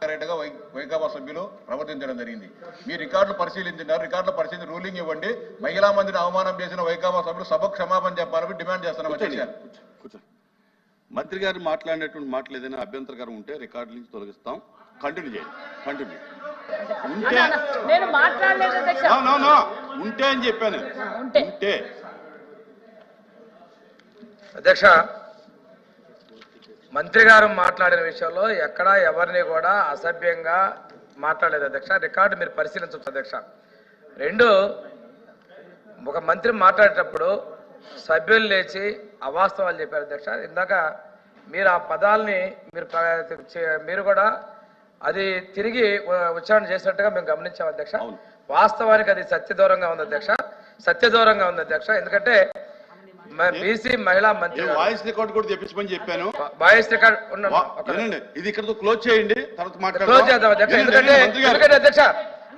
కరెక్ట్గా వై వైకాపా సభ్యులు ప్రవర్తించడం జరిగింది. మీ రికార్డులు పరిశీలించినారు రికార్డులు పరిశీలించి రూలింగ్ ఇవ్వండి. మహిళా మందిని అవమానం చేసిన వైకాపా సభ్యులు సభకు క్షమాపణ చెప్పాలని డిమాండ్ చేస్తున్నాం మంత్రి గారు మాట్లాడినటువంటి మాటలు ఏదైనా అభ్యంతరకరం ఉంటే రికార్డు నుంచి తొలగిస్తాం. కంటిన్యూ చేయండి కంటిన్యూ. ఉంటే నేను మాట్లాడలేదు అధ్యక్ష నో, నో, నో. ఉంటే అని చెప్పాను. ఉంటే. అధ్యక్ష మంత్రి గారు మాట్లాడిన విషయంలో ఎక్కడా ఎవరిని కూడా అసభ్యంగా మాట్లాడలేదు అధ్యక్ష. రికార్డు మీరు పరిశీలించవచ్చు అధ్యక్ష. రెండు ఒక మంత్రి మాట్లాడేటప్పుడు సభ్యులు లేచి అవాస్తవాలు చెప్పారు అధ్యక్ష. ఇందాక మీరు ఆ పదాలని మీరు మీరు కూడా అది తిరిగి ఉచ్చారణ చేసినట్టుగా మేము గమనించాం అధ్యక్ష. వాస్తవానికి అది సత్యదూరంగా ఉంది అధ్యక్ష. సత్యదూరంగా ఉంది అధ్యక్ష. ఎందుకంటే బీసీ మహిళా మంత్రి వాయిస్ రికార్డు కూడా తెప్పించమని చెప్పాను. వాయిస్ రికార్డ్ ఉన్న వా- ఒక వినండి ఇది ఇక్కడతో క్లోజ్ చేయండి తర్వాత క్లోజ్ చేద్దాం అధ్యక్ష. ఎందుకంటే. ఎందుకంటే అధ్యక్ష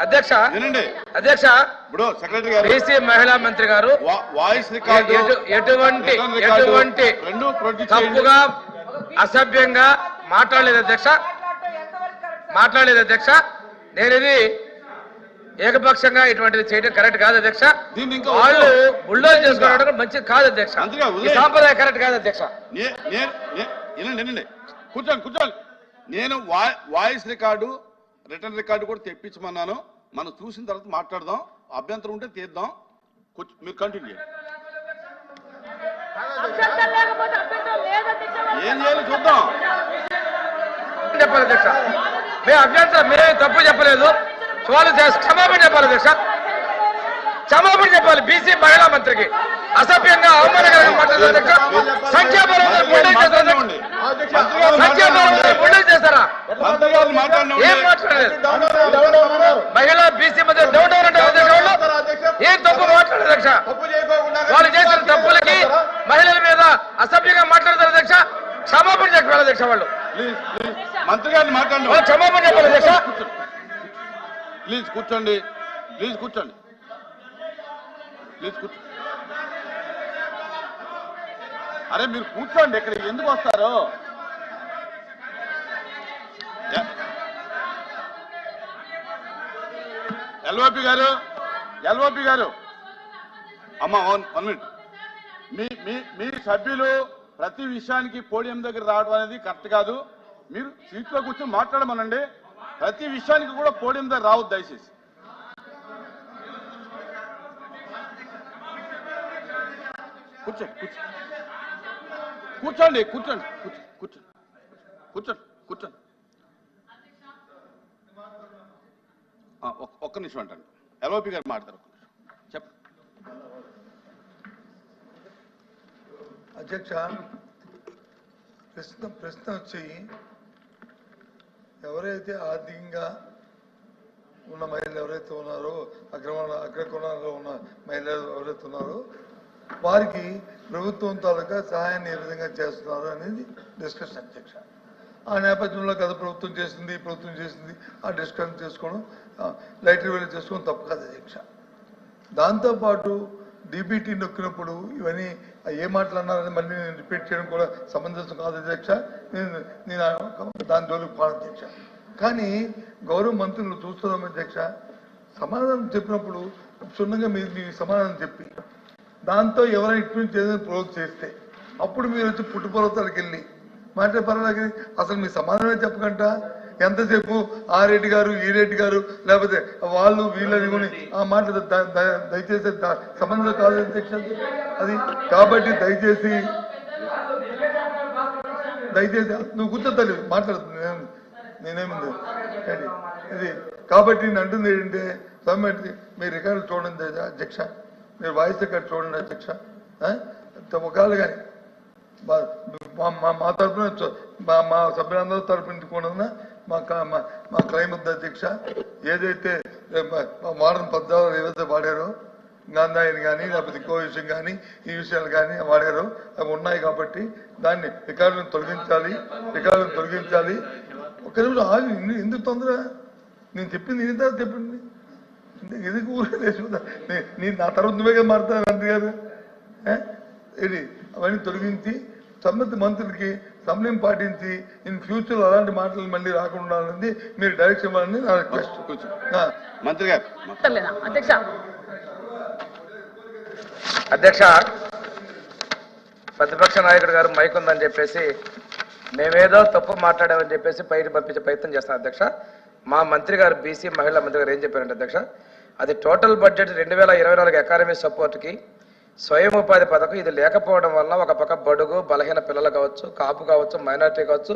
అధ్యక్ష వినండి. అధ్యక్ష ఇప్పుడు సెక్రటరీ గారు బీసీ మహిళా మంత్రి గారు వాయిస్ రికార్డు ఎటు- ఎటువంటి ఎటువంటి తప్పుగా అసభ్యంగా మాట్లాడలేదు అధ్యక్ష. మాట్లాడలేదు అధ్యక్ష. నేను ఇది ఏకపక్షంగా ఇటువంటిది చేయడం కరెక్ట్ కాదు అధ్యక్ష. వాళ్ళు. బుల్డోజ్ చేసుకోవడం మంచిది కాదు అధ్యక్ష. సాంప్రదాయ కరెక్ట్ కాదు అధ్యక్ష. నే- నే- నే- వినండి వినండి కూర్చోండి కూర్చోండి. నేను వాయిస్ రికార్డు రిటర్న్ రికార్డు కూడా తెప్పించమన్నాను. మనం చూసిన తర్వాత మాట్లాడదాం. అభ్యంతరం ఉంటే తీద్దాం. మీరు కంటిన్యూ ఏం చేయాలి చూద్దాం. చెప్పాలి అధ్యక్ష. మేము అభ్యంతరం మీరే తప్పు చెప్పలేదు. వాళ్ళు చేసి క్షమాపణ చెప్పాలి అధ్యక్ష క్షమాపణ చెప్పాలి బీసీ మహిళా మంత్రికి. అసభ్యంగా అవమానకరంగా మాట్లాడారు గారు మాట్లాడండి. ఏం మాట్లాడలేదు? మహిళా బీసీ మధ్య డౌన్ డౌన్ అంటే ఏం తప్పు మాట్లాడలేదు అధ్యక్ష వాళ్ళు చేసిన తప్పులకి మహిళల మీద అసభ్యంగా మాట్లాడతారు అధ్యక్ష క్షమాపణ చెప్పాలి అధ్యక్ష వాళ్ళు? మంత్రి గారిని క్షమాపణ చెప్పాలి అధ్యక్ష ప్లీజ్ కూర్చోండి. ప్లీజ్ కూర్చోండి. ప్లీజ్ కూర్చోండి అరే మీరు కూర్చోండి ఇక్కడ. ఎందుకు వస్తారు? ఎల్ఓపి గారు ఎల్ఓపి గారు. అమ్మ వన్ వన్ మినిట్. మీ మీ మీ సభ్యులు ప్రతి విషయానికి పోడియం దగ్గర రావడం అనేది కరెక్ట్ కాదు. మీరు సీట్లో కూర్చొని మాట్లాడమనండి. ప్రతి విషయానికి కూడా పోడియం దగ్గర రావద్దు దయచేసి. కూర్చోండి కూర్చోండి. కూర్చోండి కూర్చోండి కూర్చోండి కూర్చోండి ఒక్క- ఒక్క నిమిషం అంటాను ఎల్ఓపి గారు మాట్లాడతారు ఒక్క నిమిషం. చెప్ప అధ్యక్ష ప్రశ్న ప్రశ్న వచ్చి ఎవరైతే ఆర్థికంగా ఉన్న మహిళలు ఎవరైతే ఉన్నారో అగ్రమ అగ్రకోణాల్లో ఉన్న మహిళలు ఎవరైతే ఉన్నారో వారికి ప్రభుత్వం తాలూకా సహాయాన్ని ఏ విధంగా చేస్తున్నారు అనేది డిస్కషన్ అధ్యక్ష. ఆ నేపథ్యంలో గత ప్రభుత్వం చేసింది ఈ ప్రభుత్వం చేసింది ఆ డిస్కషన్ చేసుకోవడం లైటర్ వేలు చేసుకోవడం తప్పు కాదు అధ్యక్ష. దాంతోపాటు డీబీటీ నొక్కినప్పుడు ఇవన్నీ ఏ మాటలు అన్నారని మళ్ళీ నేను రిపీట్ చేయడం కూడా సమంజసం కాదు అధ్యక్ష. నేను నేను దాని జోలికి పోను అధ్యక్ష. కానీ గౌరవ మంత్రులు చూస్తున్నాం అధ్యక్ష. సమాధానం చెప్పినప్పుడు క్షుణ్ణంగా మీరు మీ సమాధానం చెప్పి దాంతో ఎవరైనా ఇటు నుంచి ఏదైనా ప్రోజ్ చేస్తే అప్పుడు మీరు వచ్చి పుట్టుపర్వతాలకు వెళ్ళి మాట పర్వాలేదు అసలు మీ సమాధానం చెప్పకుండా ఎంతసేపు ఆ రెడ్డి గారు ఈ రెడ్డి గారు లేకపోతే వాళ్ళు వీళ్ళని కొని ఆ మాట దయచేసి సంబంధం కాదు అది కాబట్టి దయచేసి దయచేసి నువ్వు కూర్చోద్దాలి మాట్లాడుతుంది నేను- నేనేముంది? ఇది కాబట్టి నేను అంటుంది ఏంటంటే సమ్మెట్ మీ రికార్డు చూడండి అధ్యక్ష మీరు వాయిస్ రికార్డు చూడండి అధ్యక్ష ఆ? ఒకవేళ కానీ మా మా- తరఫున మా మా సభ్యులందరూ తరఫు నుంచి కూడా మా మా మా అధ్యక్ష ఏదైతే మోడర్న్ మా- ఏవైతే వాడారో గాంధాయిని కానీ లేకపోతే ఇంకో విషయం కానీ ఈ విషయాలు కానీ వాడారు అవి ఉన్నాయి కాబట్టి దాన్ని రికార్డులను తొలగించాలి రికార్డులను తొలగించాలి. ఒక నిమిషం ఆగి ఎందుకు తొందర? నేను చెప్పింది ఇది తర్వాత చెప్పింది. ఎందుకు ఊరే నేను నా తర్వాత నువ్వే కదా మారుతావు అంతే కదా ఇది అవన్నీ తొలగించి సంబంధిత మంత్రులకి సమయం పాటించి ఇన్ ఫ్యూచర్ అలాంటి మాటలు మళ్ళీ రాకుండా ఉండాలని మీరు డైరెక్షన్ ఇవ్వాలని నా రిక్వెస్ట్. మంత్రి గారు. అధ్యక్ష. అధ్యక్ష ప్రతిపక్ష నాయకుడు గారు మైక్ ఉందని చెప్పేసి మేమేదో తప్పు మాట్లాడామని చెప్పేసి పైకి పంపించే ప్రయత్నం చేస్తాం అధ్యక్ష. మా మంత్రి గారు బీసీ మహిళా మంత్రి గారు ఏం చెప్పారంటే అధ్యక్ష అది టోటల్ బడ్జెట్ రెండు వేల ఇరవై నాలుగు అకాడమీ సపోర్ట్కి స్వయం ఉపాధి పథకం ఇది లేకపోవడం వల్ల ఒక పక్క బడుగు బలహీన పిల్లలు కావచ్చు కాపు కావచ్చు మైనార్టీ కావచ్చు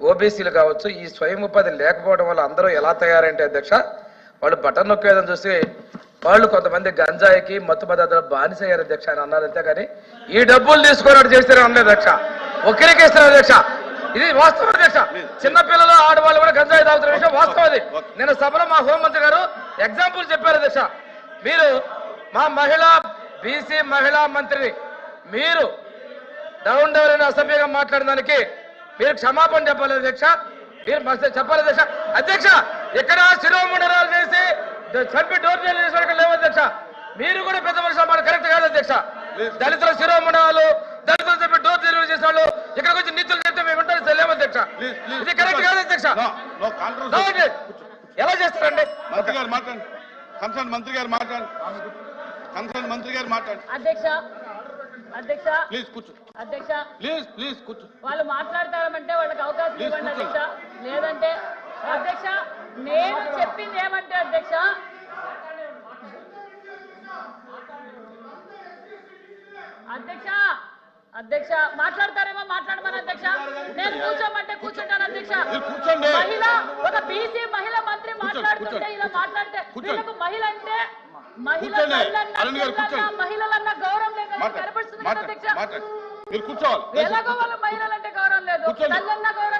ఓబీసీలు కావచ్చు ఈ స్వయం ఉపాధి లేకపోవడం వల్ల అందరూ ఎలా తయారంటే అధ్యక్ష వాళ్ళు బటన్ నొక్కేదని చూసి వాళ్ళు కొంతమంది గంజాయికి మత్తు పదార్థాలు బానిసయ్యారు అధ్యక్ష అని అన్నారు అంతేగాని ఈ డబ్బులు తీసుకున్నట్టు చేస్తే అనలేదు అధ్యక్ష. ఒకరికి ఇస్తారు అధ్యక్ష. ఇది వాస్తవం అధ్యక్ష. చిన్నపిల్లలు ఆడవాళ్ళు కూడా గంజాయి తాగుతున్న విషయం వాస్తవం అది. నేను సభలో మా హోంమంత్రి గారు ఎగ్జాంపుల్ చెప్పారు అధ్యక్ష. మీరు మా మహిళా బీసీ మహిళా మంత్రిని మీరు డౌన్ డౌన్ అని అసభ్యంగా మాట్లాడిన దానికి మీరు క్షమాపణ చెప్పాలి అధ్యక్ష. మీరు మస్తు చెప్పాలి అధ్యక్ష. అధ్యక్ష ఇక్కడ శిరోముండరాలు చేసి చంపి డోర్ డెలివరీ చేసే వాళ్ళకి లేవు అధ్యక్ష. మీరు కూడా పెద్ద మనుషులు మాట కరెక్ట్ కాదు అధ్యక్ష. దళితుల శిరోముండాలు దళితులు చెప్పి డోర్ డెలివరీ చేసే వాళ్ళు ఇక్కడికి వచ్చి నీతులు చెప్తే మేము ఉంటారు లేవు అధ్యక్ష. ఇది కరెక్ట్ కాదు అధ్యక్ష. ఎలా చేస్తారండి? మంత్రి గారు మాట్లాడండి. మంత్రి గారు మాట్లాడండి. కన్సర్న్ మంత్రి గారు మాట్లాడండి అధ్యక్ష అధ్యక్ష ప్లీజ్ కూర్చో అధ్యక్ష ప్లీజ్ ప్లీజ్ కూర్చో వాళ్ళు మాట్లాడతామంటే వాళ్ళకి అవకాశం ఇవ్వండి. అధ్యక్ష లేదంటే అధ్యక్ష నేను చెప్పింది ఏమంటే అధ్యక్ష అధ్యక్ష అధ్యక్ష మాట్లాడతారేమో మాట్లాడమని అధ్యక్ష నేను కూర్చోమంటే కూర్చుంటాను అధ్యక్ష. మహిళ ఒక బీసీ మహిళ మంత్రి మాట్లాడుతుంటే. ఇలా మాట్లాడితే. వీళ్ళకు మహిళ అంటే మహిళలన్న గౌరవం మీరు కూర్చోవాలి. మహిళలంటే గౌరవం లేదు.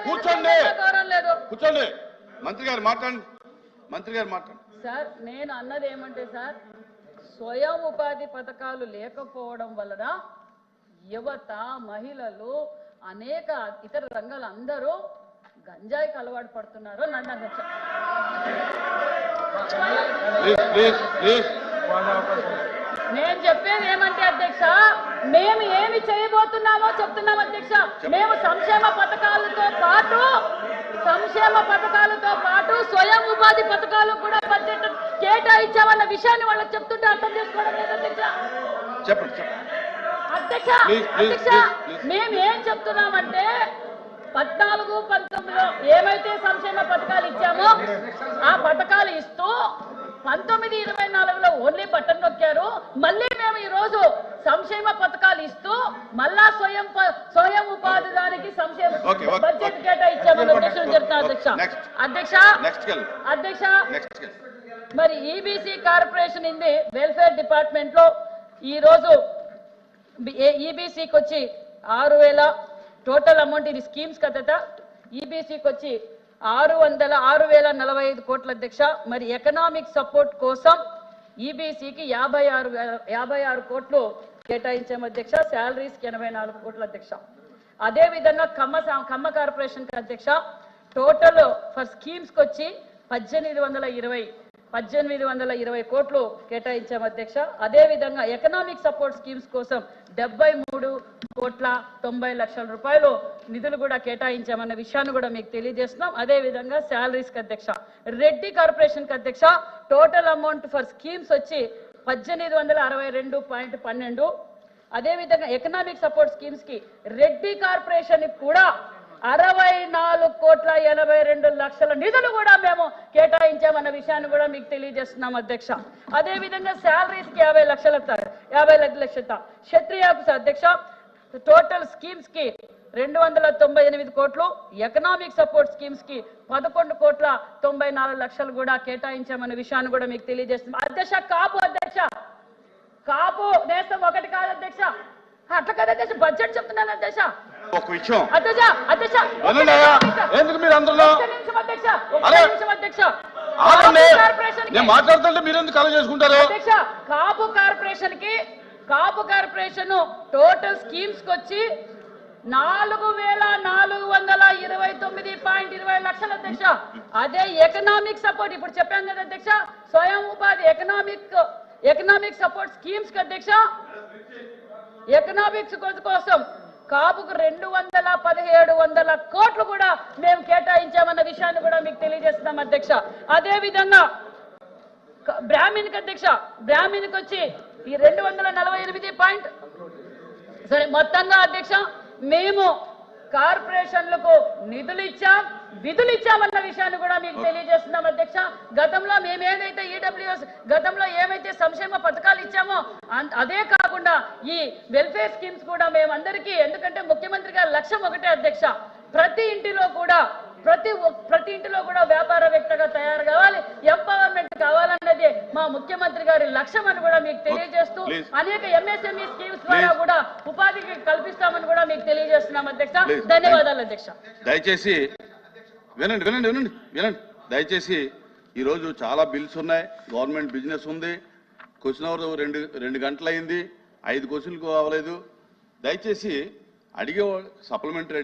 కూర్చోండి. గౌరవం లేదు కూర్చోండి. మంత్రి గారు మాట్లాడండి. మంత్రి గారు మాట్లాడండి. సార్ నేను అన్నది ఏమంటే సార్ స్వయం ఉపాధి పథకాలు లేకపోవడం వలన యువత మహిళలు అనేక ఇతర రంగాలు అందరూ గంజాయికి అలవాటు పడుతున్నారు నన్ను నేను చెప్పేది ఏమంటే అధ్యక్ష మేము ఏమి చేయబోతున్నామో చెప్తున్నాం అధ్యక్ష. మేము సంక్షేమ పథకాలతో పాటు సంక్షేమ పథకాలతో పాటు స్వయం ఉపాధి పథకాలు కూడా బడ్జెట్ కేటాయించామన్న విషయాన్ని వాళ్ళకి చెప్తుంటే అర్థం చేసుకోవడం లేదు అధ్యక్ష. చెప్పండి అధ్యక్ష అధ్యక్ష. మేము ఏం చెప్తున్నామంటే పద్నాలుగు పంతొమ్మిదిలో ఏమైతే సంక్షేమ పథకాలు ఇచ్చామో ఆ పథకాలు ఇస్తూ పంతొమ్మిది ఇరవై నాలుగులో ఓన్లీ బటన్ నొక్కారు. మళ్ళీ మేము ఈ రోజు సంక్షేమ పథకాలు ఇస్తూ మళ్ళా స్వయం స్వయం ఉపాధి దానికి సంక్షేమ బడ్జెట్. కేటాయించామని ఉద్దేశం చెప్తా అధ్యక్ష. అధ్యక్ష అధ్యక్ష. మరి ఈబీసీ కార్పొరేషన్ ఇంది వెల్ఫేర్ డిపార్ట్మెంట్లో ఈ రోజు ఈబీసీకి వచ్చి ఆరు వేల టోటల్ అమౌంట్ ఇది స్కీమ్స్ కదట. ఈబీసీకి వచ్చి ఆరు వందల ఆరు వేల నలభై ఐదు కోట్ల అధ్యక్ష. మరి ఎకనామిక్ సపోర్ట్ కోసం ఈబీసీకి యాభై ఆరు యాభై ఆరు కోట్లు కేటాయించాము అధ్యక్ష. శాలరీస్కి ఎనభై నాలుగు కోట్ల అధ్యక్ష. అదే విధంగా ఖమ్మ సా- ఖమ్మ కార్పొరేషన్కి అధ్యక్ష. టోటల్ ఫర్ స్కీమ్స్కి వచ్చి పద్దెనిమిది వందల ఇరవై. పద్దెనిమిది వందల ఇరవై కోట్లు కేటాయించాం అధ్యక్ష. అదే విధంగా ఎకనామిక్ సపోర్ట్ స్కీమ్స్ కోసం డెబ్బై మూడు కోట్ల తొంభై లక్షల రూపాయలు నిధులు కూడా కేటాయించామన్న విషయాన్ని కూడా మీకు తెలియజేస్తున్నాం. అదే విధంగా అధ్యక్ష. రెడ్డి కార్పొరేషన్కి అధ్యక్ష టోటల్ అమౌంట్ ఫర్ స్కీమ్స్ వచ్చి పద్దెనిమిది వందల అరవై రెండు పాయింట్ పన్నెండు. అదేవిధంగా ఎకనామిక్ సపోర్ట్ స్కీమ్స్కి రెడ్డి కార్పొరేషన్కి కూడా అరవై నాలుగు కోట్ల ఎనభై రెండు లక్షల నిధులు కూడా మేము కేటాయించామన్న విషయాన్ని కూడా మీకు తెలియజేస్తున్నాం అధ్యక్ష. అదే విధంగా శాలరీస్కి యాభై లక్షల యాభై లక్షల క్షత్రియాకు అధ్యక్ష టోటల్ స్కీమ్స్కి రెండు వందల తొంభై ఎనిమిది కోట్లు ఎకనామిక్ సపోర్ట్ స్కీమ్స్కి పదకొండు కోట్ల తొంభై నాలుగు లక్షలు కూడా కేటాయించామన్న విషయాన్ని కూడా మీకు తెలియజేస్తున్నాం. అధ్యక్ష కాపు అధ్యక్ష కాపు నేస్తం ఒకటి కాదు అధ్యక్ష. అట్లా కాదు అధ్యక్ష బడ్జెట్ చెప్తున్నాను అధ్యక్ష. ఒక విషయం. అధ్యక్ష అధ్యక్ష. ఎందుకు మీరు అందరిలో? నేను మాట్లాడుతుంటే మీరు ఎందుకు చేసుకుంటారు? అధ్యక్ష కాపు కార్పొరేషన్కి కాపు కార్పొరేషన్ టోటల్ స్కీమ్స్కి వచ్చి నాలుగు వేల నాలుగు వందల ఇరవై తొమ్మిది పాయింట్ ఇరవై లక్షల అధ్యక్ష. అదే ఎకనామిక్ సపోర్ట్ ఇప్పుడు చెప్పాం కదా అధ్యక్ష స్వయం ఉపాధి ఎకనామిక్ ఎకనామిక్ సపోర్ట్ స్కీమ్స్కి అధ్యక్ష. ఎకనామిక్స్ కోసం కాపుకు రెండు వందల పదిహేడు వందల కోట్లు కూడా మేము కేటాయించామన్న విషయాన్ని కూడా మీకు తెలియజేస్తున్నాం అధ్యక్ష. అదే విధంగా క- అధ్యక్ష బ్రాహ్మణ్కి వచ్చి ఈ రెండు వందల నలభై ఎనిమిది పాయింట్ సరే మొత్తంగా అధ్యక్ష మేము కార్పొరేషన్లకు నిధులు ఇచ్చాం విధులు ఇచ్చామన్న విషయాన్ని కూడా గతంలో మేము ఏదైతే ఈడబ్ల్యూఎస్ గతంలో ఏమైతే సంక్షేమ పథకాలు ఇచ్చామో అదే కాకుండా ఈ వెల్ఫేర్ స్కీమ్స్ కూడా మేము అందరికీ ఎందుకంటే ముఖ్యమంత్రి గారి లక్ష్యం ఒకటే అధ్యక్ష ప్రతి ఇంటిలో కూడా ప్రతి ప్రతి ఇంటిలో కూడా వ్యాపారవేత్తగా తయారు కావాలి ఎంపవర్మెంట్ కావాలన్నది మా ముఖ్యమంత్రి గారి లక్ష్యం అని కూడా మీకు తెలియజేస్తూ. అనేక ఎంఎస్ఎంఈ స్కీమ్స్ ద్వారా Please. కూడా ఉపాధికి కల్పిస్తామని కూడా మీకు తెలియజేస్తున్నాం అధ్యక్ష. ధన్యవాదాలు అధ్యక్ష దయచేసి వినండి వినండి వినండి వినండి దయచేసి ఈరోజు చాలా బిల్స్ ఉన్నాయి. గవర్నమెంట్ బిజినెస్ ఉంది. క్వశ్చన్ అవర్ రెండు రెండు గంటలు అయింది ఐదు క్వశ్చన్లు అవ్వలేదు దయచేసి అడిగే సప్లిమెంటరీ